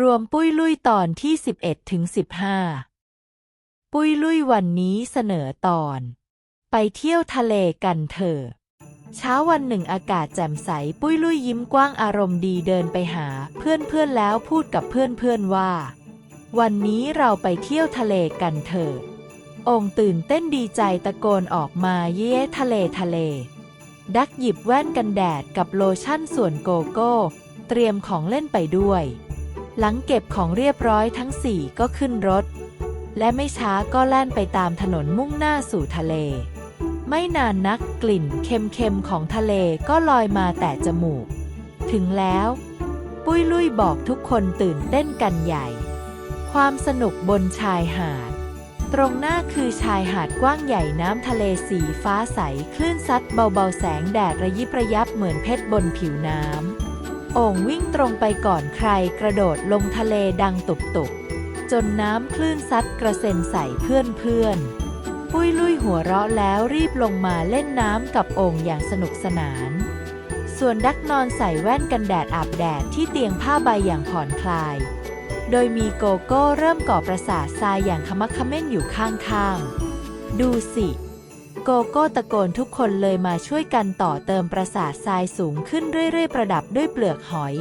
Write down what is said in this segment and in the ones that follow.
รวมปุ้ยลุยตอนที่11ถึง15ปุ้ยลุยวันนี้เสนอตอน ไปเที่ยวทะเลกันเถอะ เช้าวันหนึ่งอากาศแจ่มใสปุ้ยลุยยิ้มกว้างอารมณ์ดีเดินไปหาเพื่อนเพื่อนแล้วพูดกับเพื่อนเพื่อนว่า วันนี้เราไปเที่ยวทะเลกันเถอะองค์ตื่นเต้นดีใจตะโกนออกมาเย้ทะเลทะเล ดักหยิบแว่นกันแดดกับโลชั่นส่วนโกโก้ เตรียมของเล่นไปด้วย หลังเก็บของเรียบร้อยทั้งสี่ก็ขึ้นรถ และไม่ช้าก็แล่นไปตามถนนมุ่งหน้าสู่ทะเล ไม่นานนักกลิ่นเค็มๆของทะเลก็ลอยมาแต่จมูก ถึงแล้ว ปุ้ยลุยบอกทุกคนตื่นเต้นกันใหญ่ ความสนุกบนชายหาด ตรงหน้าคือชายหาดกว้างใหญ่น้ำทะเลสีฟ้าใส คลื่นซัดเบาๆแสงแดดระยิบระยับเหมือนเพชรบนผิวน้ำ โอ่งวิ่งตรงไปก่อนใครกระโดดลงทะเลดังตุบตุบจนน้ำคลื่นซัดกระเซ็นใส่เพื่อนเพื่อนปุ้ยลุยหัวเราะแล้วรีบลงมาเล่นน้ำกับโอ่งอย่างสนุกสนาน ส่วนดักนอนใส่แว่นกันแดดอาบแดดที่เตียงผ้าใบอย่างผ่อนคลาย โดยมีโกโก้เริ่มก่อประสาททรายอย่างขมักขม้นอยู่ข้างๆ ดูสิ โกโก้ตะโกนทุกคนเลยมาช่วยกันต่อเติมปราสาททรายสูงขึ้นเรื่อยๆ ประดับด้วยเปลือกหอย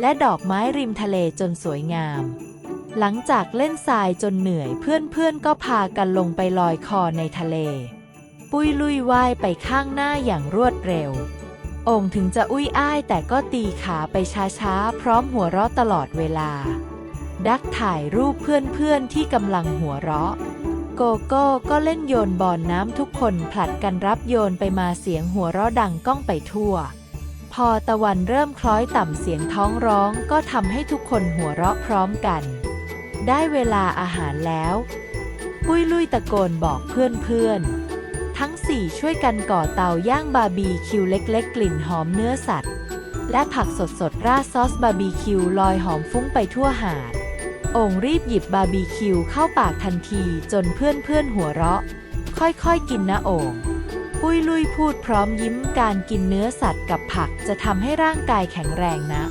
และดอกไม้ริมทะเลจนสวยงาม หลังจากเล่นทรายจนเหนื่อยเพื่อนๆก็พากันลงไปลอยคอในทะเล ปุ้ยลุยว่ายไปข้างหน้าอย่างรวดเร็ว องค์ถึงจะอุ้ยอ้ายแต่ก็ตีขาไปช้าๆ พร้อมหัวเราะตลอดเวลา ดักถ่ายรูปเพื่อนๆที่กำลังหัวเราะ โกโก้ก็เล่นโยนบอลน้ำทุกคนผลัดกันรับโยนไปมาเสียงหัวเราะดังก้องไปทั่ว พอตะวันเริ่มคล้อยต่ำเสียงท้องร้องก็ทำให้ทุกคนหัวเราะพร้อมกัน ได้เวลาอาหารแล้ว ปุ้ยลุยตะโกนบอกเพื่อนๆ ทั้งสี่ช่วยกันก่อเตาย่างบาร์บีคิวเล็กๆ กลิ่นหอมเนื้อสัตว์ และผักสดๆราดซอสบาร์บีคิวลอยหอมฟุ้งไปทั่วหาด องรีบหยิบบาร์บีคิวเข้าปากทันทีจนเพื่อนๆหัวเราะ ค่อยๆกินนะโอ่งปุ้ยลุยพูดพร้อมยิ้มการกินเนื้อสัตว์กับผักจะทำให้ร่างกายแข็งแรงนะ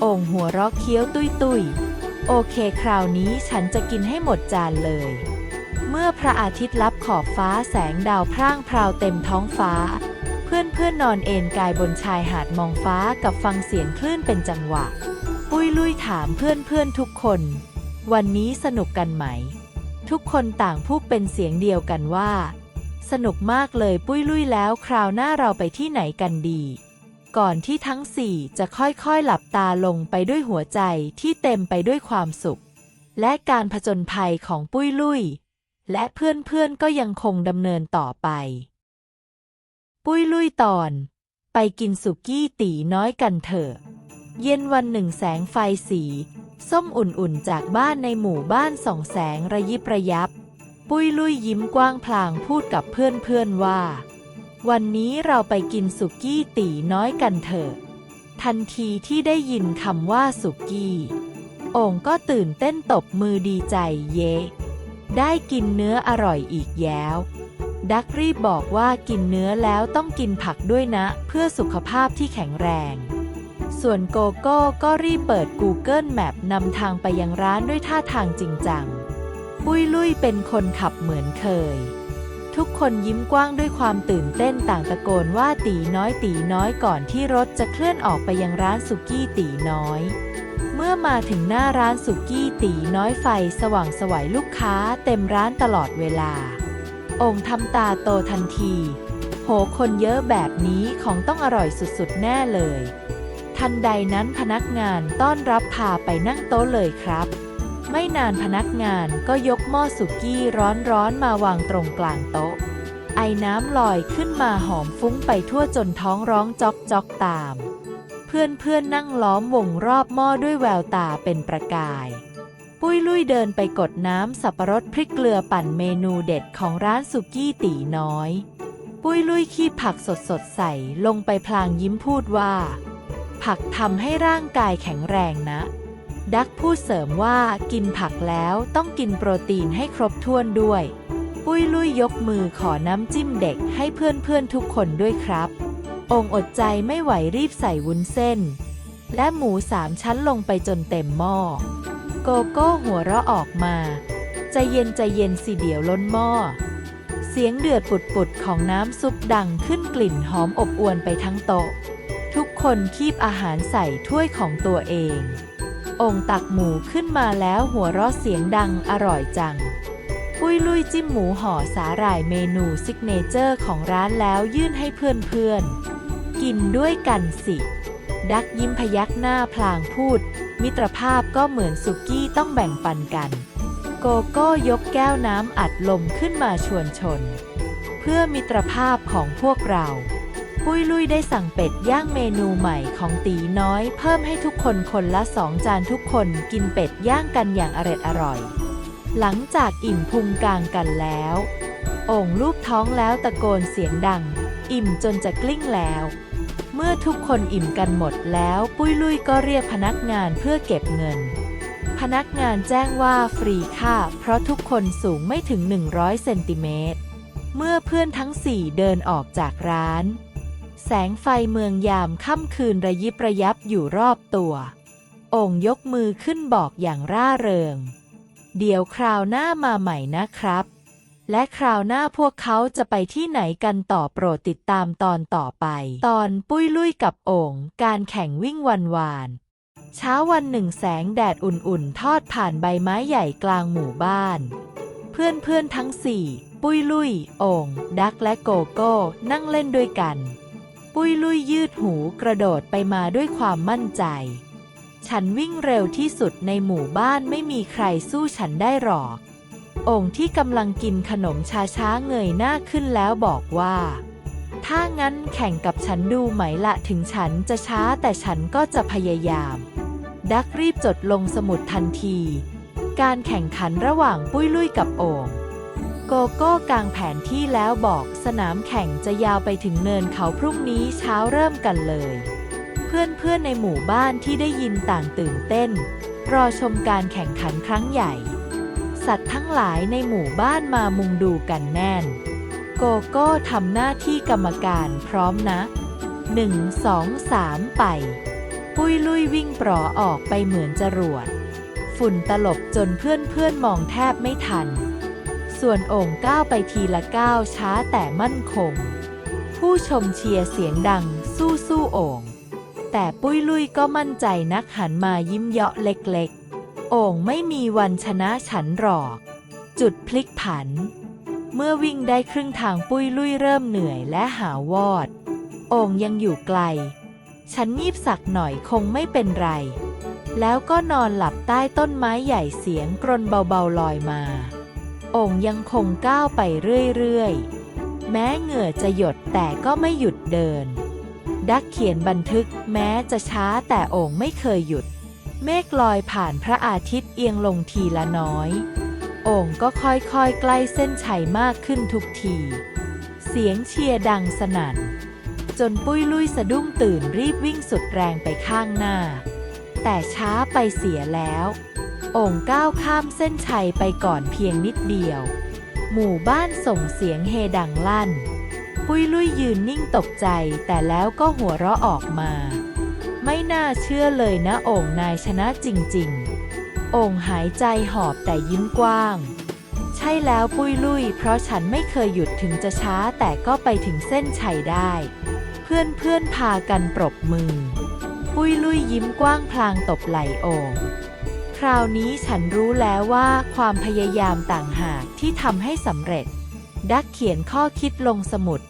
โอ่งหัวเราะเคี้ยวตุยๆโอเคคราวนี้ฉันจะกินให้หมดจานเลย เมื่อพระอาทิตย์ลับขอบฟ้าแสงดาวพร่างพราวเต็มท้องฟ้า เพื่อนๆนนอนเอนกายบนชายหาดมองฟ้ากับฟังเสียงคลื่นเป็นจังหวะ ปุ้ยลุยถามเพื่อนๆทุกคน วันนี้สนุกกันไหม ทุกคนต่างพูดเป็นเสียงเดียวกันว่า สนุกมากเลยปุ้ยลุยแล้วคราวหน้าเราไปที่ไหนกันดี ก่อนที่ทั้งสี่จะค่อยๆหลับตาลงไปด้วยหัวใจที่เต็มไปด้วยความสุข และการผจญภัยของปุ้ยลุย และเพื่อนๆก็ยังคงดำเนินต่อไป ปุ้ยลุยตอน ไปกินสุกี้ตีน้อยกันเถอะเย็นวันหนึ่งแสงไฟสี ส้มอุ่นๆ จากบ้านในหมู่บ้านส่องแสงระยิบระยับ ปุ้ยลุยยิ้มกว้างพลางพูดกับเพื่อนๆว่า วันนี้เราไปกินสุกี้ตีน้อยกันเถอะ ทันทีที่ได้ยินคำว่าสุกี้โอ่งก็ตื่นเต้นตบมือดีใจเย ได้กินเนื้ออร่อยอีกแล้ว ดักรีบบอกว่ากินเนื้อแล้วต้องกินผักด้วยนะ เพื่อสุขภาพที่แข็งแรง ส่วนโกโก้ก็รีบเปิด Google Map นำทางไปยังร้านด้วยท่าทางจริงจัง ปุ้ยลุยเป็นคนขับเหมือนเคย ทุกคนยิ้มกว้างด้วยความตื่นเต้นต่างตะโกนว่าตีน้อยตีน้อยก่อนที่รถจะเคลื่อนออกไปยังร้านสุกี้ตีน้อย เมื่อมาถึงหน้าร้านสุกี้ตีน้อยไฟสว่างสวัยลูกค้าเต็มร้านตลอดเวลา องค์ทำตาโตทันที โหคนเยอะแบบนี้ของต้องอร่อยสุดๆแน่เลย ทันใดนั้นพนักงานต้อนรับพาไปนั่งโต๊ะเลยครับ ไม่นานพนักงานก็ยกหม้อสุกี้ร้อนๆมาวางตรงกลางโต๊ะ ไอ้น้ำลอยขึ้นมาหอมฟุ้งไปทั่วจนท้องร้องจอกจอกตาม เพื่อนๆนั่งล้อมวงรอบหม้อด้วยแววตาเป็นประกาย ปุ้ยลุยเดินไปกดน้ำสับปะรดพริกเกลือปั่นเมนูเด็ดของร้านสุกี้ตีน้อย ปุ้ยลุยขี้ผักสดๆใส่ลงไปพลางยิ้มพูดว่า ผักทำให้ร่างกายแข็งแรงนะ ดักพูดเสริมว่ากินผักแล้วต้องกินโปรตีนให้ครบถ้วนด้วย ปุ้ยลุยยกมือขอน้ำจิ้มเด็กให้เพื่อนๆทุกคนด้วยครับ องค์อดใจไม่ไหวรีบใส่วุ้นเส้น และหมูสามชั้นลงไปจนเต็มหม้อ โกโก้หัวเราะออกมาใจเย็นใจเย็นสิเดี๋ยวล้นหม้อ เสียงเดือดปุดๆของน้ำซุปดังขึ้นกลิ่นหอมอบอวนไปทั้งโต๊ะ คนคีบอาหารใส่ถ้วยของตัวเอง องค์ตักหมูขึ้นมาแล้วหัวเราะเสียงดังอร่อยจัง ปุ้ยลุยจิ้มหมูห่อสาหร่ายเมนูซิกเนเจอร์ของร้านแล้วยื่นให้เพื่อนๆ กินด้วยกันสิ ดักยิ้มพยักหน้าพลางพูด มิตรภาพก็เหมือนสุกี้ต้องแบ่งปันกัน โกโก้ยกแก้วน้ำอัดลมขึ้นมาชวนชน เพื่อมิตรภาพของพวกเรา ปุ้ยลุยได้สั่งเป็ดย่างเมนูใหม่ของตีน้อย เพิ่มให้ทุกคนคนละสองจานทุกคนกินเป็ดย่างกันอย่างอร็ดอร่อย หลังจากอิ่มพุงกลางกันแล้วโอ่งลูบท้องแล้วตะโกนเสียงดัง อิ่มจนจะกลิ้งแล้ว เมื่อทุกคนอิ่มกันหมดแล้ว ปุ้ยลุยก็เรียกพนักงานเพื่อเก็บเงิน พนักงานแจ้งว่าฟรีค่ะเพราะทุกคนสูงไม่ถึง 100 เซนติเมตร เมื่อเพื่อนทั้งสี่เดินออกจากร้าน แสงไฟเมืองยามค่ำคืนระยิบระยับอยู่รอบตัวโอ่งยกมือขึ้นบอกอย่างร่าเริง เดี๋ยวคราวหน้ามาใหม่นะครับ และคราวหน้าพวกเขาจะไปที่ไหนกันต่อโปรดติดตามตอนต่อไป ตอนปุ้ยลุยกับโอ่งการแข่งวิ่งวันวานเช้าวันหนึ่งแสงแดดอุ่นๆ ทอดผ่านใบไม้ใหญ่กลางหมู่บ้าน เพื่อนๆทั้งสี่ ปุ้ยลุย โอ่งดักและโกโก้ นั่งเล่นด้วยกัน ปุ้ยลุยยืดหูกระโดดไปมาด้วยความมั่นใจ ฉันวิ่งเร็วที่สุดในหมู่บ้านไม่มีใครสู้ฉันได้หรอกโอ่งที่กำลังกินขนมช้าๆเงยหน้าขึ้นแล้วบอกว่า ถ้างั้นแข่งกับฉันดูไหมละถึงฉันจะช้าแต่ฉันก็จะพยายาม ดักรีบจดลงสมุดทันที การแข่งขันระหว่างปุ้ยลุยกับโอ่ง โกโก้กางแผนที่แล้วบอกสนามแข่งจะยาวไปถึงเนินเขาพรุ่งนี้เช้าเริ่มกันเลย เพื่อนๆในหมู่บ้านที่ได้ยินต่างตื่นเต้น รอชมการแข่งขันครั้งใหญ่ สัตว์ทั้งหลายในหมู่บ้านมามุงดูกันแน่น โกโก้ทำหน้าที่กรรมการพร้อมนะหนึ่งสองสามไป ปุ้ยลุยวิ่งปลอออกไปเหมือนจรวด ฝุ่นตลบจนเพื่อนๆมองแทบไม่ทัน ส่วนโอ่งก้าวไปทีละก้าวช้าแต่มั่นคง ผู้ชมเชียร์เสียงดังสู้สู้โอ่ง แต่ปุ้ยลุยก็มั่นใจนักหันมายิ้มเยาะเล็กๆ โอ่งไม่มีวันชนะฉันหรอก จุดพลิกผัน เมื่อวิ่งได้ครึ่งทางปุ้ยลุยเริ่มเหนื่อยและหาวอด โอ่งยังอยู่ไกล ฉันงีบสักหน่อยคงไม่เป็นไร แล้วก็นอนหลับใต้ต้นไม้ใหญ่เสียงกรนเบาๆลอยมา อ่งยังคงก้าวไปเรื่อยๆ แม้เหงื่อจะหยดแต่ก็ไม่หยุดเดิน ดักเขียนบันทึกแม้จะช้าแต่โอ่งไม่เคยหยุด เมฆลอยผ่านพระอาทิตย์เอียงลงทีละน้อยโอ่งก็ค่อยๆ ใกล้เส้นชัยมากขึ้นทุกที เสียงเชียร์ดังสนั่น จนปุ้ยลุยสะดุ้งตื่นรีบวิ่งสุดแรงไปข้างหน้า แต่ช้าไปเสียแล้ว อ่งก้าวข้ามเส้นชัยไปก่อนเพียงนิดเดียว หมู่บ้านส่งเสียงเฮดังลั่น ปุ้ยลุยยืนนิ่งตกใจแต่แล้วก็หัวเราะออกมา ไม่น่าเชื่อเลยนะโอ่งนายชนะจริงๆ โอ่งหายใจหอบแต่ยิ้มกว้าง ใช่แล้วปุ้ยลุย เพราะฉันไม่เคยหยุดถึงจะช้าแต่ก็ไปถึงเส้นชัยได้ เพื่อนเพื่อนๆพากันปรบมือ ปุ้ยลุยยิ้มกว้างพลางตบไหล่โอ่ง คราวนี้ฉันรู้แล้วว่าความพยายามต่างหากที่ทำให้สำเร็จ ดักเขียนข้อคิดลงสมุด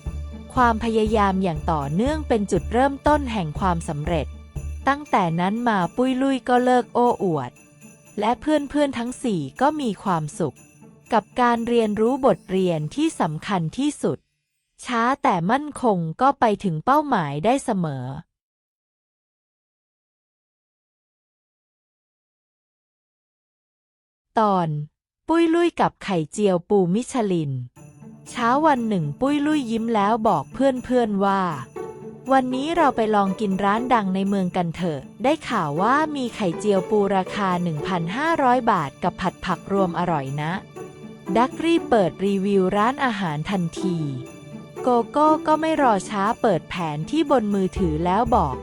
ความพยายามอย่างต่อเนื่องเป็นจุดเริ่มต้นแห่งความสำเร็จ ตั้งแต่นั้นมาปุ้ยลุยก็เลิกโอ้อวด และเพื่อนๆทั้งสี่ก็มีความสุข กับการเรียนรู้บทเรียนที่สำคัญที่สุด ช้าแต่มั่นคงก็ไปถึงเป้าหมายได้เสมอ ตอน ปุ้ยลุยกับไข่เจียวปูมิชลิน เช้าวันหนึ่งปุ้ยลุยยิ้มแล้วบอกเพื่อนๆว่า วันนี้เราไปลองกินร้านดังในเมืองกันเถอะ ได้ข่าวว่ามีไข่เจียวปูราคา 1,500 บาทกับผัดผักรวมอร่อยนะ ดักรีเปิดรีวิวร้านอาหารทันทีโกโก้ก็ไม่รอช้าเปิดแผนที่บนมือถือแล้วบอก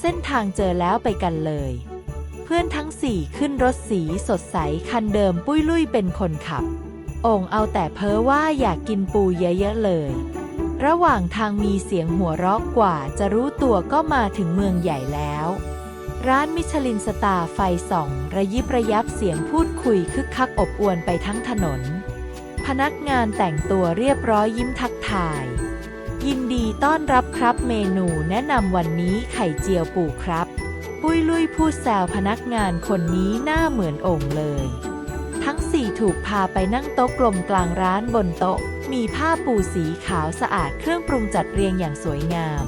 เส้นทางเจอแล้วไปกันเลย พื่อนทั้งสี่ขึ้นรถสีสดใสคันเดิมปุ้ยลุยเป็นคนขับ องเอาแต่เพ้อว่าอยากกินปูเยอะๆเลย ระหว่างทางมีเสียงหัวเราะกว่าจะรู้ตัวก็มาถึงเมืองใหญ่แล้ว ร้านมิชลินสตาร์ไฟส่อง ระยิบระยับเสียงพูดคุยคึกคักอบอวนไปทั้งถนน พนักงานแต่งตัวเรียบร้อยยิ้มทักทาย ยินดีต้อนรับครับเมนูแนะนำวันนี้ไข่เจียวปูครับ ปุ้ยลุยพูดแซวพนักงานคนนี้หน้าเหมือนโอ่งเลย ทั้งสี่ถูกพาไปนั่งโต๊ะกลมกลางร้านบนโต๊ะ มีผ้าปูสีขาวสะอาดเครื่องปรุงจัดเรียงอย่างสวยงาม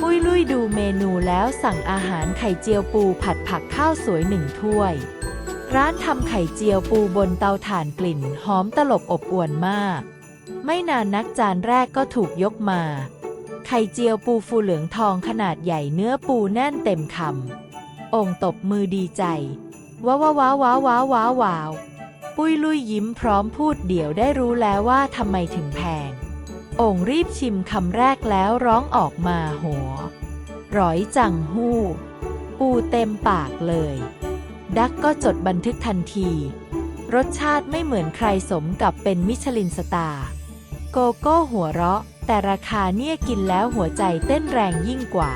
ปุ้ยลุยดูเมนูแล้วสั่งอาหารไข่เจียวปูผัดผักข้าวสวยหนึ่งถ้วย ร้านทำไข่เจียวปูบนเตาถ่านกลิ่นหอมตลบอบอวนมาก ไม่นานนักจานแรกก็ถูกยกมา ไข่เจียวปูฟูเหลืองทองขนาดใหญ่เนื้อปูแน่นเต็มคำองค์ตบมือดีใจ ว้าวว้าวว้าวว้าวว้าวว้าวปุ้ยลุยยิ้มพร้อมพูดเดี๋ยวได้รู้แล้วว่าทำไมถึงแพงองค์รีบชิมคำแรกแล้วร้องออกมาหัว ร้อยจังหู้ ปูเต็มปากเลย ดักก็จดบันทึกทันที รสชาติไม่เหมือนใครสมกับเป็นมิชลินสตาร์ โกโก้หัวเราะ แต่ราคาเนี่ยกินแล้วหัวใจเต้นแรงยิ่งกว่า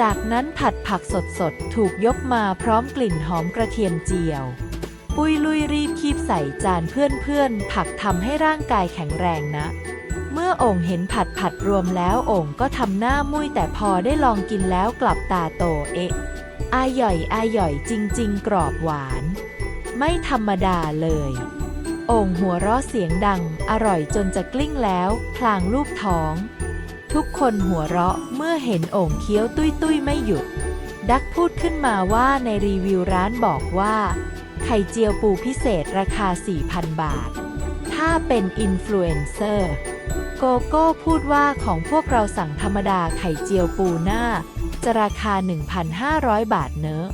จากนั้นผัดผักสดๆ ถูกยกมาพร้อมกลิ่นหอมกระเทียมเจียว ปุยลุยรีบคีบใส่จานเพื่อนๆ ผักทำให้ร่างกายแข็งแรงนะ เมื่อโอ่งเห็นผัดผัดรวมแล้วโอ่งก็ทำหน้ามุ้ยแต่พอได้ลองกินแล้วกลับตาโตเอะอายหย่อยอายหย่อยจริง ๆ กรอบหวาน ไม่ธรรมดาเลย โอ่งหัวเราะเสียงดัง อร่อยจนจะกลิ้งแล้ว พลางลูกท้อง ทุกคนหัวเราะเมื่อเห็นโอ่งเคี้ยวตุ้ยตุ้ยๆไม่หยุด ดักพูดขึ้นมาว่าในรีวิวร้านบอกว่า ไข่เจียวปูพิเศษราคา 4,000 บาท ถ้าเป็นอินฟลูเอนเซอร์โกโก้พูดว่าของพวกเราสั่งธรรมดาไข่เจียวปูหน้า จะราคา 1,500 บาทเนอะ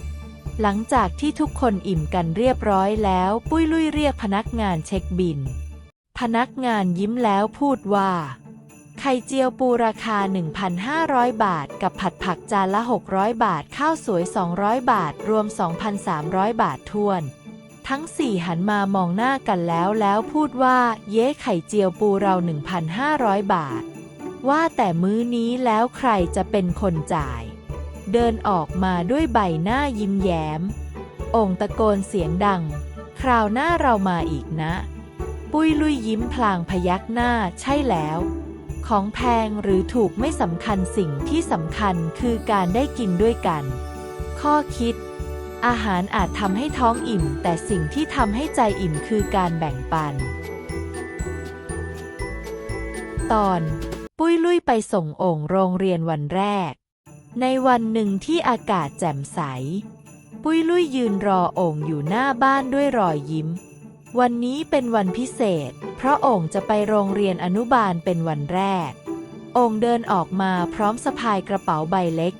หลังจากที่ทุกคนอิ่มกันเรียบร้อยแล้ว ปุ้ยลุยเรียกพนักงานเช็คบิน พนักงานยิ้มแล้วพูดว่า ไข่เจียวปูราคา 1,500 บาท กับผัดผักจานละ 600 บาท ข้าวสวย 200 บาท รวม 2,300 บาททวน ทั้งสี่หันมามองหน้ากันแล้วแล้วพูดว่า เย้ไข่เจียวปูเรา 1,500 บาท ว่าแต่มื้อนี้แล้วใครจะเป็นคนจ่าย เดินออกมาด้วยใบหน้ายิ้มแย้ม องตะโกนเสียงดัง คราวหน้าเรามาอีกนะ ปุ้ยลุยยิ้มพลางพยักหน้าใช่แล้ว ของแพงหรือถูกไม่สำคัญสิ่งที่สำคัญคือการได้กินด้วยกัน ข้อคิด อาหารอาจทำให้ท้องอิ่ม แต่สิ่งที่ทำให้ใจอิ่มคือการแบ่งปัน ตอน ปุ้ยลุยไปส่งโอ่งโรงเรียนวันแรก ในวันหนึ่งที่อากาศแจ่มใส ปุ้ยลุยยืนรอโอ่งอยู่หน้าบ้านด้วยรอยยิ้ม วันนี้เป็นวันพิเศษ เพราะโอ่งจะไปโรงเรียนอนุบาลเป็นวันแรก โอ่งเดินออกมาพร้อมสะพายกระเป๋าใบเล็ก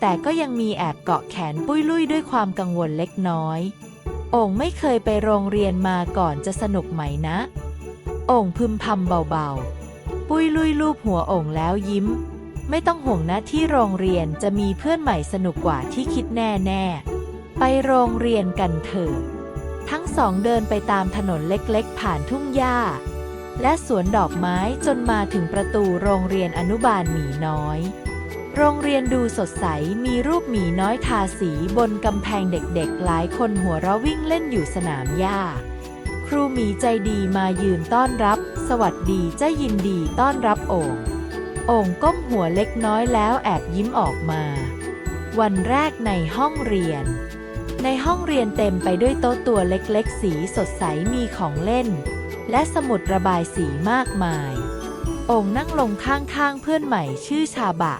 แต่ก็ยังมีแอบเกาะแขนปุ้ยลุยด้วยความกังวลเล็กน้อย โอ่งไม่เคยไปโรงเรียนมาก่อนจะสนุกไหมนะ โอ่งพึมพำเบาๆ ปุ้ยลุยลูบหัวโอ่งแล้วยิ้ม ไม่ต้องห่วงนะที่โรงเรียนจะมีเพื่อนใหม่สนุกกว่าที่คิดแน่ๆไปโรงเรียนกันเถอะทั้งสองเดินไปตามถนนเล็กๆ ผ่านทุ่งหญ้า และสวนดอกไม้จนมาถึงประตูโรงเรียนอนุบาลหมีน้อย โรงเรียนดูสดใสมีรูปหมีน้อยทาสีบนกำแพงเด็กๆ หลายคนหัวเราะวิ่งเล่นอยู่สนามหญ้า ครูหมีใจดีมายืนต้อนรับ สวัสดีเจ้ายินดีต้อนรับโอ่ง อ่งก้มหัวเล็กน้อยแล้วแอบยิ้มออกมา วันแรกในห้องเรียน ในห้องเรียนเต็มไปด้วยโต๊ะตัวเล็กๆ สีสดใสมีของเล่น และสมุดระบายสีมากมายโอ่งนั่งลงข้างๆเพื่อนใหม่ชื่อชาบะ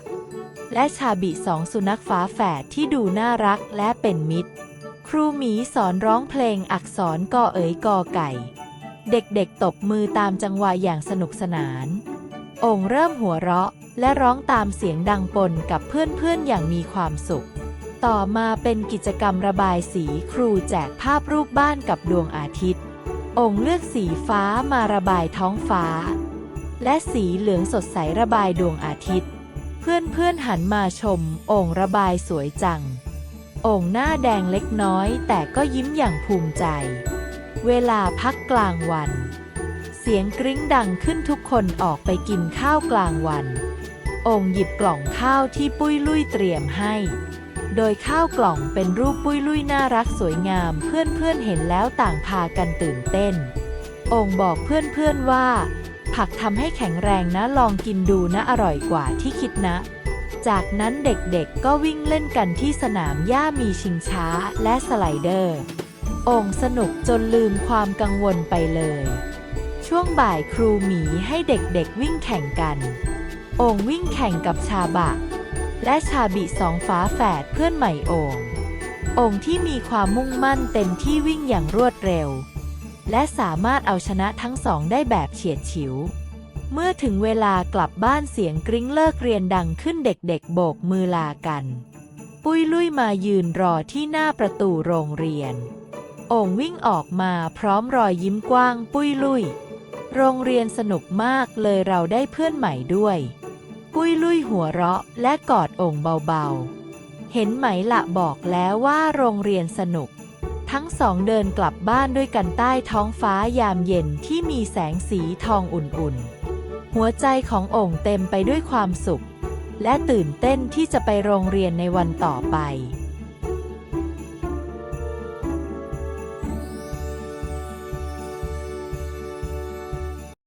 และชาบิสองสุนัขฝาแฝดที่ดูน่ารักและเป็นมิตร ครูหมีสอนร้องเพลงอักษรกอเอ๋ยกอไก่ เด็กๆตบมือตามจังหวะอย่างสนุกสนาน อ่งเริ่มหัวเราะ และร้องตามเสียงดังปนกับเพื่อนๆอย่างมีความสุข ต่อมาเป็นกิจกรรมระบายสีครูแจกภาพรูปบ้านกับดวงอาทิตย์โอ่งเลือกสีฟ้ามาระบายท้องฟ้า และสีเหลืองสดใสระบายดวงอาทิตย์ เพื่อนๆหันมาชมโอ่งระบายสวยจังโอ่งหน้าแดงเล็กน้อย แต่ก็ยิ้มอย่างภูมิใจ เวลาพักกลางวัน สียงกริ้งดังขึ้นทุกคนออกไปกินข้าวกลางวันโอ่งหยิบกล่องข้าวที่ปุ้ยลุยเตรียมให้ โดยข้าวกล่องเป็นรูปปุ้ยลุยน่ารักสวยงาม เพื่อนๆเห็นแล้วต่างพากันตื่นเต้นโอ่งบอกเพื่อนๆว่า ผักทำให้แข็งแรงนะลองกินดูนะอร่อยกว่าที่คิดนะ จากนั้นเด็กๆก็วิ่งเล่นกันที่สนามหญ้ามีชิงช้าและสไลเดอร์โอ่งสนุกจนลืมความกังวลไปเลย ช่วงบ่ายครูหมีให้เด็กๆวิ่งแข่งกัน โอ่งวิ่งแข่งกับชาบะ และชาบิสองฝาแฝดเพื่อนใหม่โอ่งโอ่งที่มีความมุ่งมั่นเต็มที่วิ่งอย่างรวดเร็ว และสามารถเอาชนะทั้งสองได้แบบเฉียดฉิว เมื่อถึงเวลากลับบ้านเสียงกริ้งเลิกเรียนดังขึ้นเด็กๆโบกมือลากัน ปุ้ยลุยมายืนรอที่หน้าประตูโรงเรียน โอ่งวิ่งออกมาพร้อมรอยยิ้มกว้างปุ้ยลุย โรงเรียนสนุกมากเลยเราได้เพื่อนใหม่ด้วย ปุ้ยลุยหัวเราะและกอดโอ่งเบาๆ เห็นไหมละบอกแล้วว่าโรงเรียนสนุก ทั้งสองเดินกลับบ้านด้วยกันใต้ท้องฟ้ายามเย็นที่มีแสงสีทองอุ่นๆ หัวใจของโอ่งเต็มไปด้วยความสุข และตื่นเต้นที่จะไปโรงเรียนในวันต่อไป